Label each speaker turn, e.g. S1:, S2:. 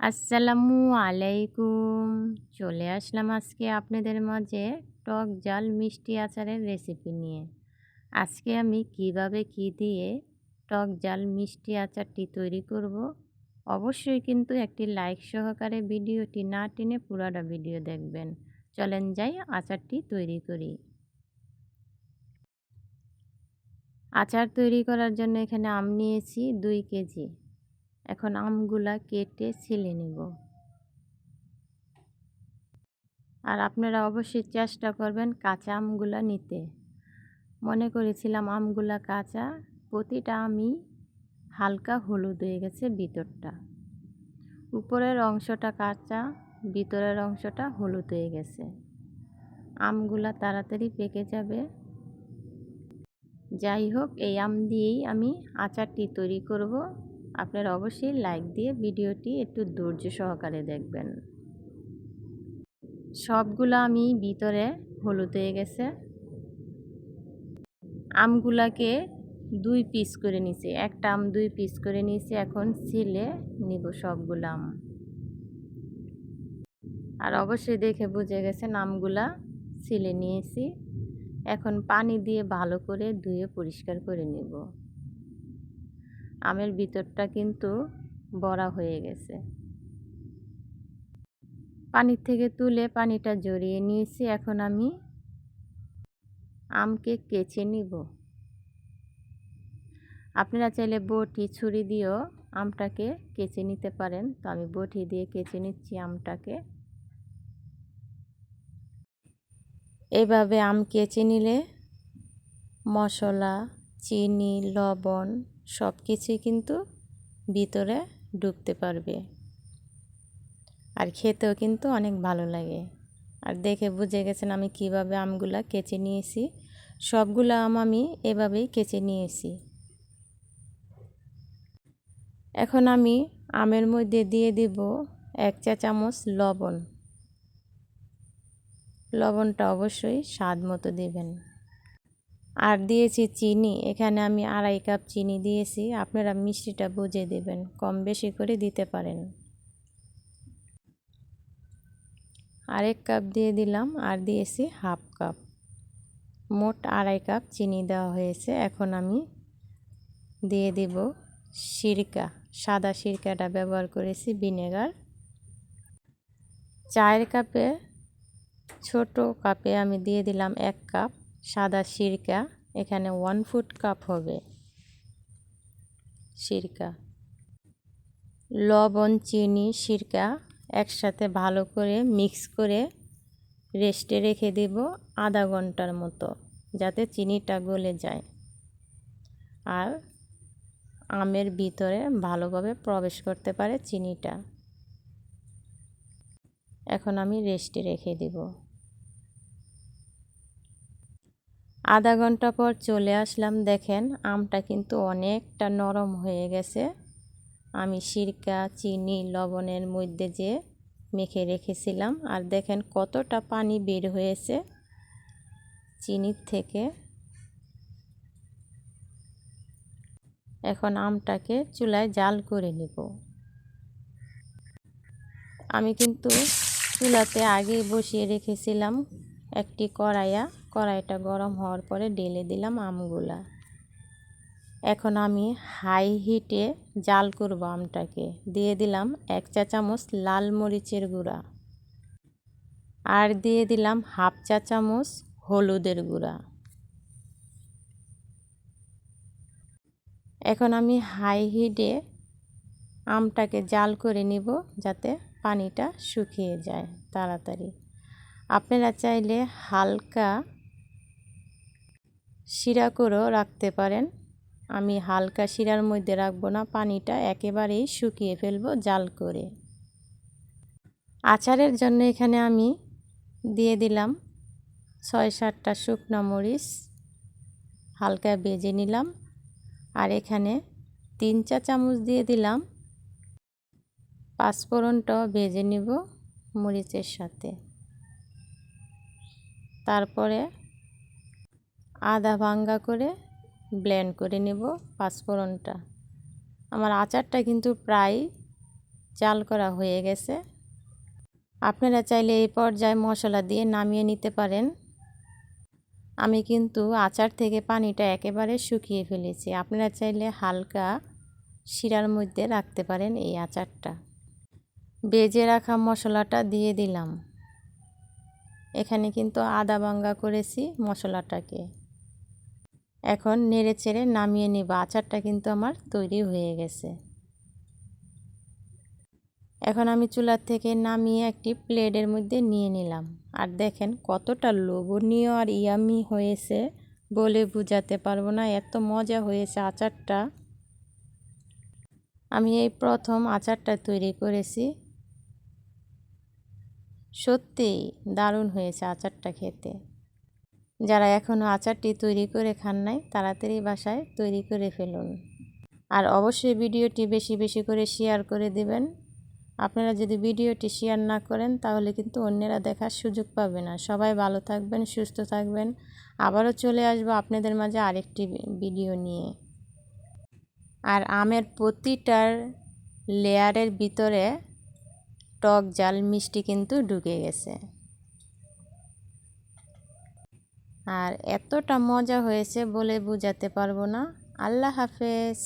S1: আসসালামু আলাইকুম। চলে আসলাম আজকে আপনাদের মাঝে টক জাল মিষ্টি আচারের রেসিপি নিয়ে। আজকে আমি কীভাবে কি দিয়ে টক জাল মিষ্টি আচারটি তৈরি করব, অবশ্যই কিন্তু একটি লাইক সহকারে ভিডিওটি না টেনে পুরাটা ভিডিও দেখবেন। চলেন যাই আচারটি তৈরি করি। আচার তৈরি করার জন্য এখানে আম নিয়েছি দুই কেজি। এখন আমগুলা কেটে ছিলে নেব। আর আপনারা অবশ্যই চেষ্টা করবেন কাঁচা আমগুলা নিতে। মনে করেছিলাম আমগুলা কাঁচা, প্রতিটা আমি হালকা হলুদ হয়ে গেছে ভিতরটা। উপরের অংশটা কাঁচা, ভিতরের অংশটা হলুদ হয়ে গেছে। আমগুলা তাড়াতাড়ি পেকে যাবে। যাই হোক, এই আম দিয়েই আমি আচারটি তৈরি করব। আপনারা অবশ্যই লাইক দিয়ে ভিডিওটি একটু ধৈর্য সহকারে দেখবেন। সবগুলো আমি ভিতরে হলুদ হয়ে গেছে। আমগুলাকে দুই পিস করে নিছি। একটা আম দুই পিস করে নিয়েছি এখন ছিলে নিব সবগুলো আম। আর অবশ্যই দেখে বুঝে গেছেন, আমগুলা ছিলে নিয়েছি। এখন পানি দিয়ে ভালো করে ধুয়ে পরিষ্কার করে নিব। আমের ভিতরটা কিন্তু বড়া হয়ে গেছে। পানির থেকে তুলে পানিটা জড়িয়ে নিয়েছি। এখন আমি আমকে কেচে নিব। আপনারা চাইলে বটি, ছুরি দিয়েও আমটাকে কেচে নিতে পারেন। তো আমি বটি দিয়ে কেচে নিচ্ছি আমটাকে। এভাবে আম কেচে নিলে মশলা, চিনি, লবণ সব কিছুই কিন্তু ভিতরে ঢুকতে পারবে। আর খেতেও কিন্তু অনেক ভালো লাগে। আর দেখে বুঝে গেছেন আমি কীভাবে আমগুলা কেচে নিয়েছি। সবগুলো আম আমি এভাবেই কেচে নিয়েছি। এখন আমি আমের মধ্যে দিয়ে দিব এক চা চামচ লবণ। লবণটা অবশ্যই স্বাদ মতো দেবেন। আর দিয়েছি চিনি, এখানে আমি আড়াই কাপ চিনি দিয়েছি, আপনারা মিষ্টিটা বুঝে দেবেন, কম বেশি করে দিতে পারেন। আরেক কাপ দিয়ে দিলাম আর দিয়েছি হাফ কাপ। মোট আড়াই কাপ চিনি দেওয়া হয়েছে, এখন আমি দিয়ে দিব সিরকা, সাদা সিরকাটা ব্যবহার করেছি ভিনেগার। চায়ের কাপে, ছোট কাপে আমি দিয়ে দিলাম এক কাপ। সাদা সিরকা, এখানে ওয়ান ফুট কাপ হবে সিরকা। লবণ, চিনি, সিরকা একসাথে ভালো করে মিক্স করে রেস্টে রেখে দেব আধা ঘণ্টার মতো, যাতে চিনিটা গলে যায়। আর আমের ভিতরে ভালোভাবে প্রবেশ করতে পারে চিনিটা। এখন আমি রেস্টে রেখে দেবো। আধা ঘণ্টা পর চলে আসলাম, দেখেন আমটা কিন্তু অনেকটা নরম হয়ে গেছে। আমি সিরকা, চিনি, লবণের মধ্যে যে মেখে রেখেছিলাম, আর দেখেন কতটা পানি বের হয়েছে চিনির থেকে। এখন আমটাকে চুলায় জাল করে নেব। আমি কিন্তু চুলাতে আগেই বসিয়ে রেখেছিলাম একটি কড়াইয়া। কড়াইটা গরম হওয়ার পরে ঢেলে দিলাম আমগুলা। এখন আমি হাই হিটে জাল করব আমটাকে। দিয়ে দিলাম এক চা চামচ লাল মরিচের গুঁড়া। আর দিয়ে দিলাম হাফ চা চামচ হলুদের গুঁড়া। এখন আমি হাই হিটে আমটাকে জাল করে নিব যাতে পানিটা শুকিয়ে যায় তাড়াতাড়ি। আপনারা চাইলে হালকা শিরা করেও রাখতে পারেন। আমি হালকা শিরার মধ্যে রাখব না, পানিটা একেবারেই শুকিয়ে ফেলব জাল করে। আচারের জন্য এখানে আমি দিয়ে দিলাম ছয় সাতটা শুকনো মরিচ, হালকা বেজে নিলাম। আর এখানে তিন চা চামচ দিয়ে দিলাম পাঁচফোড়নটাও ভেজে নিব মরিচের সাথে। তারপরে আদা ভাঙ্গা করে ব্লেন্ড করে নেব পাঁচফোড়নটা। আমার আচারটা কিন্তু প্রায় চাল করা হয়ে গেছে। আপনারা চাইলে এই পর্যায়ে মশলা দিয়ে নামিয়ে নিতে পারেন। আমি কিন্তু আচার থেকে পানিটা একেবারে শুকিয়ে ফেলেছি। আপনারা চাইলে হালকা শিরার মধ্যে রাখতে পারেন এই আচারটা। বেজে রাখা মশলাটা দিয়ে দিলাম। এখানে কিন্তু আদা বাঙ্গা করেছি মশলাটাকে। এখন নেড়ে চেড়ে নামিয়ে নিব। আচারটা কিন্তু আমার তৈরি হয়ে গেছে। এখন আমি চুলার থেকে নামিয়ে একটি প্লেটের মধ্যে নিয়ে নিলাম। আর দেখেন কতটা লোভনীয় আর ইয়ামি হয়েছে বলে বুঝাতে পারব না। এত মজা হয়েছে আচারটা। আমি এই প্রথম আচারটা তৈরি করেছি। সত্যিই দারুণ হয়েছে আচারটা খেতে। যারা এখনও আচারটি তৈরি করে খান নাই, তাড়াতাড়ি বাসায় তৈরি করে ফেলুন। আর অবশ্যই ভিডিওটি বেশি বেশি করে শেয়ার করে দিবেন। আপনারা যদি ভিডিওটি শেয়ার না করেন, তাহলে কিন্তু অন্যেরা দেখার সুযোগ পাবে না। সবাই ভালো থাকবেন, সুস্থ থাকবেন। আবারও চলে আসব আপনাদের মাঝে আরেকটি ভিডিও নিয়ে। আর আমের প্রতিটার লেয়ারের ভিতরে টক জাল মিষ্টি কিন্তু ঢুকে গেছে। আর এতটা মজা হয়েছে বলে বোঝাতে পারব না। আল্লাহ হাফেজ।